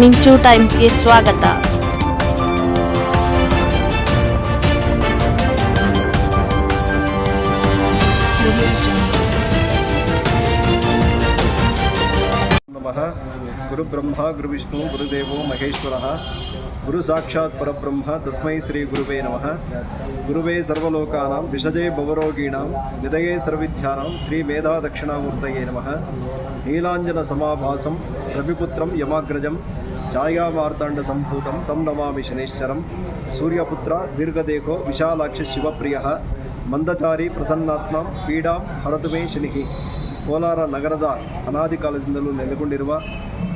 ಮಿಂಚು ಟೈಮ್ಸ್ಗೆ ಸ್ವಾಗತ ನಮಃ ಗುರು ಬ್ರಹ್ಮ ಗುರು ವಿಷ್ಣು ಗುರುದೇವೋ ಮಹೇಶ್ವರ ಗುರು ಸಾಕ್ಷಾತ್ ಪರಬ್ರಹ್ಮ ತಸ್ಮೈ ಶ್ರೀ ಗುರುವೇ ನಮಃ ಗುರುವೇ ಸರ್ವಲೋಕಾನಾಂ ವಿಷಜೇ ಭವರೋಗೀಣಾಂ ವಿದಯೇ ಸರ್ವಿದ್ಯಾನಾಂ ಶ್ರೀ ಮೇಧಾ ದಕ್ಷಿಣಾಮೂರ್ತಯೇ ನಮಃ ನೀಲಾಂಜನ ಸಮಾಭಾಸಂ ರವಿಪುತ್ರಂ ಯಮಾಗ್ರಜಂ ಛಾಯಾಮಾರ್ತಾಂಡ ಸಂಭೂತಂ ತಂ ನಮಾಮಿ ಶನೇಶ್ವರಂ ಸೂರ್ಯಪುತ್ರ ದೀರ್ಘದೇಹೋ ವಿಶಾಲಾಕ್ಷ ಶಿವಪ್ರಿಯ ಮಂದಚಾರಿ ಪ್ರಸನ್ನಾತ್ಮ ಪೀಡಾಂ ಹರತು ಮೇ ಶನಿಹಿ ಕೋಲಾರ ನಗರದ ಅನಾದಿ ಕಾಲದಿಂದಲೂ ನೆಲೆಗೊಂಡಿರುವ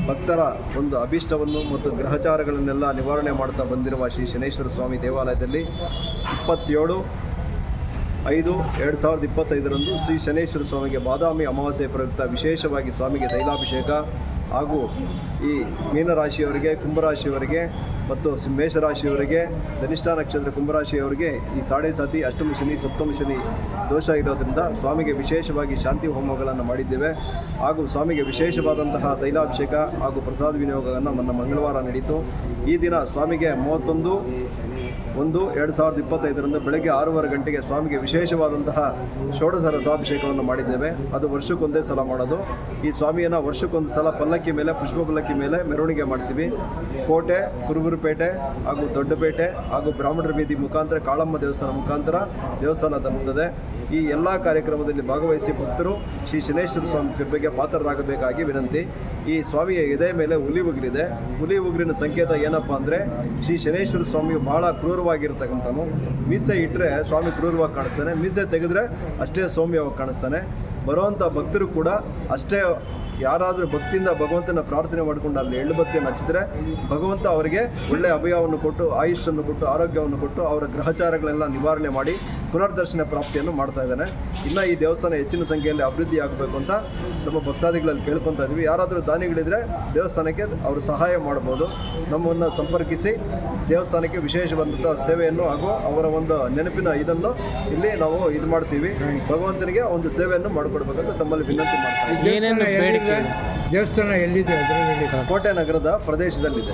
ಭಕ್ತರ ಒಂದು ಅಭೀಷ್ಟವನ್ನು ಮತ್ತು ಗ್ರಹಚಾರಗಳನ್ನೆಲ್ಲ ನಿವಾರಣೆ ಮಾಡ್ತಾ ಬಂದಿರುವ ಶ್ರೀ ಶನೇಶ್ವರ ಸ್ವಾಮಿ ದೇವಾಲಯದಲ್ಲಿ ಇಪ್ಪತ್ತೇಳು ಐದು ಎರಡು ಸಾವಿರದ ಇಪ್ಪತ್ತೈದರಂದು ಶ್ರೀ ಶನೇಶ್ವರ ಸ್ವಾಮಿಗೆ ಬಾದಾಮಿ ಅಮಾವಾಸ್ಯೆ ಪ್ರಯುಕ್ತ ವಿಶೇಷವಾಗಿ ಸ್ವಾಮಿಗೆ ತೈಲಾಭಿಷೇಕ ಹಾಗೂ ಈ ಮೀನರಾಶಿಯವರಿಗೆ, ಕುಂಭರಾಶಿಯವರಿಗೆ ಮತ್ತು ಮೇಷರಾಶಿಯವರಿಗೆ ಧನಿಷ್ಠ ನಕ್ಷತ್ರ ಕುಂಭರಾಶಿಯವರಿಗೆ ಈ ಸಾಡೆ ಸಾತಿ, ಅಷ್ಟಮ ಶನಿ, ಸಪ್ತಮ ಶನಿ ದೋಷ ಇರೋದ್ರಿಂದ ಸ್ವಾಮಿಗೆ ವಿಶೇಷವಾಗಿ ಶಾಂತಿ ಹೋಮಗಳನ್ನು ಮಾಡಿದ್ದೇವೆ ಹಾಗೂ ಸ್ವಾಮಿಗೆ ವಿಶೇಷವಾದಂತಹ ತೈಲಾಭಿಷೇಕ ಹಾಗೂ ಪ್ರಸಾದ ವಿನಿಯೋಗವನ್ನು ನಮ್ಮ ಮಂಗಳವಾರ ನಡೀತು. ಈ ದಿನ ಸ್ವಾಮಿಗೆ ಮೂವತ್ತೊಂದು ಒಂದು, ಎರಡು ಸಾವಿರದ ಇಪ್ಪತ್ತೈದರಿಂದ ಬೆಳಗ್ಗೆ ಆರೂವರೆ ಗಂಟೆಗೆ ಸ್ವಾಮಿಗೆ ವಿಶೇಷವಾದಂತಹ ಷೋಡಶ ರಸಾಭಿಷೇಕವನ್ನು ಮಾಡಿದ್ದೇವೆ. ಅದು ವರ್ಷಕ್ಕೊಂದೇ ಸಲ ಮಾಡೋದು. ಈ ಸ್ವಾಮಿಯನ್ನು ವರ್ಷಕ್ಕೊಂದು ಸಲ ಪಲ್ಲಕ್ಕಿ ಮೇಲೆ ಪುಷ್ಪ ಪಲ್ಲಕ್ಕಿ ಮೇಲೆ ಮೆರವಣಿಗೆ ಮಾಡ್ತೀವಿ. ಕೋಟೆ, ಕುರುಬುರುಪೇಟೆ ಹಾಗೂ ದೊಡ್ಡಪೇಟೆ ಹಾಗೂ ಬ್ರಾಹ್ಮಣರ ಬೀದಿ ಮುಖಾಂತರ, ಕಾಳಮ್ಮ ದೇವಸ್ಥಾನ ಮುಖಾಂತರ ದೇವಸ್ಥಾನ ತಲುಪುತ್ತದೆ ಈ ಎಲ್ಲ ಕಾರ್ಯಕ್ರಮದಲ್ಲಿ ಭಾಗವಹಿಸಿ ಭಕ್ತರು ಶ್ರೀ ಶನೇಶ್ವರ ಸ್ವಾಮಿ ಕೃಪೆಗೆ ಪಾತ್ರರಾಗಬೇಕಾಗಿ ವಿನಂತಿ. ಈ ಸ್ವಾಮಿಯ ಎದೆ ಮೇಲೆ ಹುಲಿ ಉಗುರಿದೆ ಹುಲಿ ಉಗುರಿನ ಸಂಕೇತ ಏನಪ್ಪ ಅಂದರೆ ಶ್ರೀ ಶನೇಶ್ವರ ಸ್ವಾಮಿಯು ಬಹಳ ಕ್ರೂರವಾಗಿರ್ತಕ್ಕಂಥನು ಮೀಸೆ ಇಟ್ಟರೆ ಸ್ವಾಮಿ ಕ್ರೂರವಾಗಿ ಕಾಣಿಸ್ತಾನೆ. ಮೀಸೆ ತೆಗೆದ್ರೆ ಅಷ್ಟೇ ಸೌಮ್ಯವಾಗಿ ಕಾಣಿಸ್ತಾನೆ. ಬರುವಂಥ ಭಕ್ತರು ಕೂಡ ಅಷ್ಟೇ ಯಾರಾದರೂ ಭಕ್ತಿಯಿಂದ ಭಗವಂತನ ಪ್ರಾರ್ಥನೆ ಮಾಡಿಕೊಂಡು ಅಲ್ಲಿ ಎಳ್ಳು ಬತ್ತಿಯನ್ನು ಹಚ್ಚಿದ್ರೆ ಭಗವಂತ ಅವರಿಗೆ ಒಳ್ಳೆಯ ಅಭಯವನ್ನು ಕೊಟ್ಟು ಆಯುಷನ್ನು ಕೊಟ್ಟು, ಆರೋಗ್ಯವನ್ನು ಕೊಟ್ಟು ಅವರ ಗ್ರಹಚಾರಗಳೆಲ್ಲ ನಿವಾರಣೆ ಮಾಡಿ ಪುನರ್ದರ್ಶನ ಪ್ರಾಪ್ತಿಯನ್ನು ಮಾಡ್ತಾ ಇದ್ದಾನೆ. ಇನ್ನು ಈ ದೇವಸ್ಥಾನ ಹೆಚ್ಚಿನ ಸಂಖ್ಯೆಯಲ್ಲಿ ಅಭಿವೃದ್ಧಿ ಆಗಬೇಕು ಅಂತ ನಮ್ಮ ಭಕ್ತಾದಿಗಳಲ್ಲಿ ಕೇಳ್ಕೊತಾ ಇದ್ದೀವಿ ಯಾರಾದರೂ ದಾನಿಗಳಿದ್ರೆ ದೇವಸ್ಥಾನಕ್ಕೆ ಅವರು ಸಹಾಯ ಮಾಡ್ಬೋದು. ನಮ್ಮನ್ನು ಸಂಪರ್ಕಿಸಿ ದೇವಸ್ಥಾನಕ್ಕೆ ವಿಶೇಷವಾದಂಥ ಸೇವೆಯನ್ನು ಹಾಗೂ ಅವರ ಒಂದು ನೆನಪಿನ ಇದನ್ನು ಇಲ್ಲಿ ನಾವು ಇದು ಮಾಡ್ತೀವಿ. ಭಗವಂತನಿಗೆ ಒಂದು ಸೇವೆಯನ್ನು ಮಾಡಿಕೊಡ್ಬೇಕಂತ ತಮ್ಮಲ್ಲಿ ವಿನಂತಿ ಮಾಡ್ತೀವಿ ಏನೇನು ಬೇಡಿಕೆ? ದೇವಸ್ಥಾನ ಎಲ್ಲಿದೆ? ಅದರಲ್ಲಿ ಕೋಟೆ ನಗರದ ಪ್ರದೇಶದಲ್ಲಿದೆ.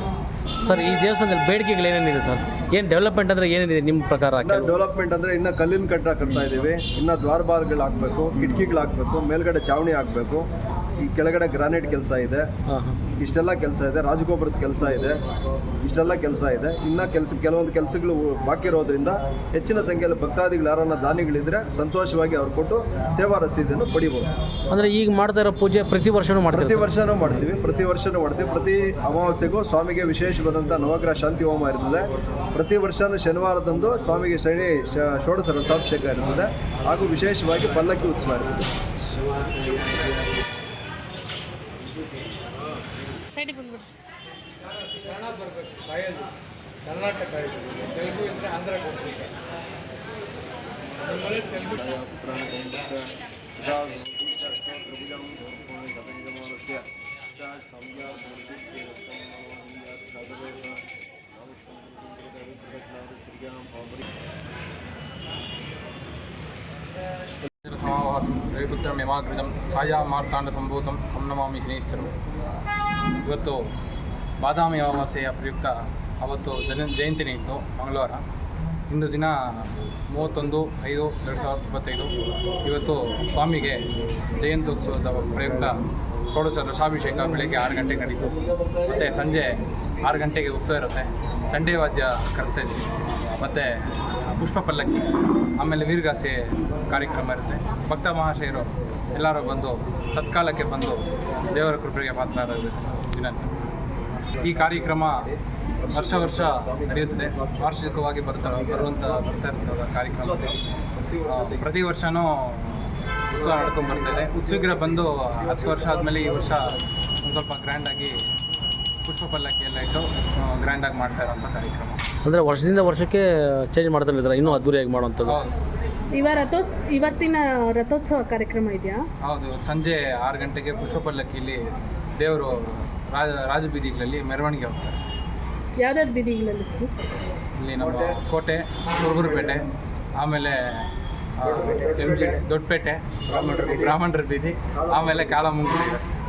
ಸರ್ ಈ ದೇವಸ್ಥಾನದಲ್ಲಿ ಬೇಡಿಕೆಗಳು ಏನೇನಿದೆ ಸರ್? ಏನು ಡೆವಲಪ್ಮೆಂಟ್ ಅಂದರೆ ಏನಿದೆ ನಿಮ್ಮ ಪ್ರಕಾರ ಡೆವಲಪ್ಮೆಂಟ್ ಅಂದ್ರೆ ಇನ್ನ ಕಲ್ಲಿನ ಕಟ್ಟಡ ಕಟ್ತಾ ಇದೀವಿ ಇನ್ನ ದ್ವಾರಬಾರ್ಗಳು ಹಾಕ್ಬೇಕು ಕಿಟಕಿಗಳು ಹಾಕಬೇಕು ಮೇಲ್ಗಡೆ ಚಾವಣಿ ಹಾಕಬೇಕು. ಈ ಕೆಳಗಡೆ ಗ್ರಾನೈಟ್ ಕೆಲಸ ಇದೆ. ಇಷ್ಟೆಲ್ಲ ಕೆಲಸ ಇದೆ. ರಾಜಗೋಪುರದ ಕೆಲಸ ಇದೆ. ಇಷ್ಟೆಲ್ಲ ಕೆಲಸ ಇದೆ. ಇನ್ನ ಕೆಲಸ ಕೆಲವೊಂದು ಕೆಲಸಗಳು ಬಾಕಿ ಇರೋದ್ರಿಂದ ಹೆಚ್ಚಿನ ಸಂಖ್ಯೆಯಲ್ಲಿ ಭಕ್ತಾದಿಗಳು ಯಾರನ್ನ ದಾನಿಗಳಿದ್ರೆ ಸಂತೋಷವಾಗಿ ಅವ್ರು ಕೊಟ್ಟು ಸೇವಾ ರಸೀದಿಯನ್ನು ಪಡಿಬೋದು. ಅಂದರೆ ಈಗ ಮಾಡ್ತಾ ಇರೋ ಪೂಜೆ ಪ್ರತಿ ವರ್ಷನೂ ಮಾಡ್ತೀವಿ ಪ್ರತಿ ವರ್ಷನೂ ಮಾಡ್ತೀವಿ. ಪ್ರತಿ ವರ್ಷನೂ ಮಾಡ್ತೀವಿ. ಪ್ರತಿ ಅಮಾವಾಸ್ಯೆಗೂ ಸ್ವಾಮಿಗೆ ವಿಶೇಷವಾದಂಥ ನವಗ್ರಹ ಶಾಂತಿ ಹೋಮ ಇರ್ತದೆ. ಪ್ರತಿ ವರ್ಷನೂ ಶನಿವಾರದಂದು ಸ್ವಾಮಿಗೆ ಶನಿ ಷೋಡಶ ರಥಾಭಿಷೇಕ ಇರ್ತದೆ. ಹಾಗೂ ವಿಶೇಷವಾಗಿ ಪಲ್ಲಕ್ಕಿ ಉತ್ಸವ ಇರ್ತದೆ. ಕರ್ನಾಟಕ ತೆಲುಗು ಇದ್ರೆ ಆಂಧ್ರ ಕೊಡ್ಬೇಕು సమావాసం రేపుత్రం యమాగ్రజం ఛాయಾ ಮಾರ್ತಾಂಡ ಸಂಭೂತಂ ಹಂ ನಮಾಮಿ ಶನೀಶ್ವರಂ ಇವತ್ತು ಬಾದಾಮಿ ಅಮಾವಾಸ್ಯೆಯ ಪ್ರಯುಕ್ತ ಅವತ್ತು ಜನ ಜಯಂತಿನೇ ಇತ್ತು ಮಂಗಳವಾರ ಇಂದು ದಿನ ಮೂವತ್ತೊಂದು, ಐದು, ಎರಡು ಸಾವಿರದ ಇಪ್ಪತ್ತೈದು. ಇವತ್ತು ಸ್ವಾಮಿಗೆ ಜಯಂತ್ಯುತ್ಸವದ ಪ್ರಯುಕ್ತ ಷೋಡಶ ರಸಾಭಿಷೇಕ ಬೆಳಗ್ಗೆ ಆರು ಗಂಟೆಗೆ ನಡೀತು. ಮತ್ತು ಸಂಜೆ ಆರು ಗಂಟೆಗೆ ಉತ್ಸವ ಇರುತ್ತೆ. ಚಂಡೇ ವಾದ್ಯ ಕರೆಸ್ತಾ ಇದ್ವಿ. ಮತ್ತು ಪುಷ್ಪ ಪಲ್ಲಕ್ಕಿ ಆಮೇಲೆ ವೀರಗಾಸೆ ಕಾರ್ಯಕ್ರಮ ಇರುತ್ತೆ. ಭಕ್ತ ಮಹಾಶಯರು ಎಲ್ಲರೂ ಬಂದು ಸತ್ಕಾಲಕ್ಕೆ ಬಂದು ದೇವರ ಕೃಪೆಗೆ ಪಾತ್ರರಾಗಬೇಕು ದಿನ ಈ ಕಾರ್ಯಕ್ರಮ ವರ್ಷ ವರ್ಷ ನಡೆಯುತ್ತದೆ. ವಾರ್ಷಿಕವಾಗಿ ಬರ್ತಾ ಬರುವಂಥ ಬರ್ತಾ ಇರ್ತದ ಕಾರ್ಯಕ್ರಮ ಪ್ರತಿ ವರ್ಷವೂ ಉತ್ಸವ ನಡ್ಕೊಂಡು ಬರ್ತಾ ಇದೆ. ಉತ್ಸುಗ್ರ ಬಂದು ಹತ್ತು ವರ್ಷ ಆದಮೇಲೆ ಈ ವರ್ಷ ಒಂದು ಸ್ವಲ್ಪ ಗ್ರ್ಯಾಂಡಾಗಿ ಪುಷ್ಪ ಪಲ್ಲಕ್ಕಿ ಎಲ್ಲ ಇಟ್ಟು ಗ್ರ್ಯಾಂಡಾಗಿ ಮಾಡ್ತಾ ಇರೋಂಥ ಕಾರ್ಯಕ್ರಮ. ಅಂದರೆ ವರ್ಷದಿಂದ ವರ್ಷಕ್ಕೆ ಚೇಂಜ್ ಮಾಡ್ತಾ ಇದ್ದಾರೆ ಇನ್ನೂ ಅದ್ದೂರಿಯಾಗಿ ಮಾಡುವಂಥದ್ದು. ಇವ ರಥೋತ್ಸ ಇವತ್ತಿನ ರಥೋತ್ಸವ ಕಾರ್ಯಕ್ರಮ ಇದೆಯಾ? ಹೌದು. ಸಂಜೆ ಆರು ಗಂಟೆಗೆ ಪುಷ್ಪ ಪಲ್ಲಕ್ಕಿಯಲ್ಲಿ ದೇವರು ರಾಜ ರಾಜಬೀದಿಗಳಲ್ಲಿ ಮೆರವಣಿಗೆ ಹೋಗ್ತಾರೆ. ಯಾವ್ದಾವ್ದು ಬೀದಿಗಳಲ್ಲಿ ಇಲ್ಲಿ ನಮ್ಮ ಕೋಟೆ ಪೇಟೆ ಆಮೇಲೆ ದೊಡ್ಡಪೇಟೆ ಬ್ರಾಹ್ಮಣರ ಬೀದಿ ಆಮೇಲೆ ಕಾಳಮುಂಗುಡಿ ರಸ್ತೆ